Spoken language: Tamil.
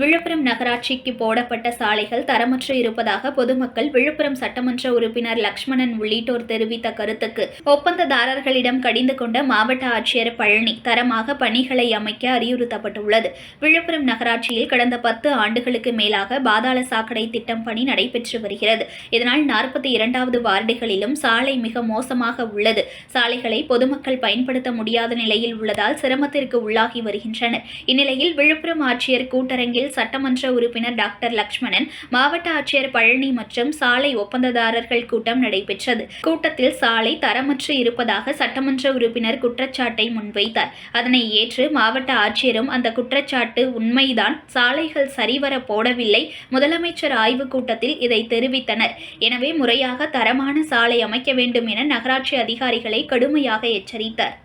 விழுப்புரம் நகராட்சிக்கு போடப்பட்ட சாலைகள் தரமற்று இருப்பதாக பொதுமக்கள் விழுப்புரம் சட்டமன்ற உறுப்பினர் லக்ஷ்மணன் உள்ளிட்டோர் தெரிவித்த கருத்துக்கு ஒப்பந்ததாரர்களிடம் கடிந்து கொண்ட மாவட்ட ஆட்சியர் பழனி தரமாக பணிகளை அமைக்க அறிவுறுத்தப்பட்டுள்ளது. விழுப்புரம் நகராட்சியில் கடந்த பத்து ஆண்டுகளுக்கு மேலாக பாதாள சாக்கடை திட்டம் பணி நடைபெற்று வருகிறது. இதனால் நாற்பத்தி இரண்டாவது வார்டுகளிலும் சாலை மிக மோசமாக உள்ளது. சாலைகளை பொதுமக்கள் பயன்படுத்த முடியாத நிலையில் உள்ளதால் சிரமத்திற்கு உள்ளாகி வருகின்றனர். இந்நிலையில் விழுப்புரம் ஆட்சியர் கூட்டரங்கில் சட்டமன்ற உறுப்பினர் டாக்டர் லக்ஷ்மணன் மாவட்ட ஆட்சியர் பழனி மற்றும் சாலை ஒப்பந்ததாரர்கள் கூட்டம் நடைபெற்றது. கூட்டத்தில் சாலை தரமற்று இருப்பதாக சட்டமன்ற உறுப்பினர் குற்றச்சாட்டை முன்வைத்தார். அதனை ஏற்று மாவட்ட ஆட்சியரும் அந்த குற்றச்சாட்டு உண்மைதான் சாலைகள் சரிவர போடவில்லை முதலமைச்சர் ஆய்வுக் கூட்டத்தில் இதை தெரிவித்தனர். எனவே முறையாக தரமான சாலை அமைக்க வேண்டும் என நகராட்சி அதிகாரிகளை கடுமையாக எச்சரித்தார்.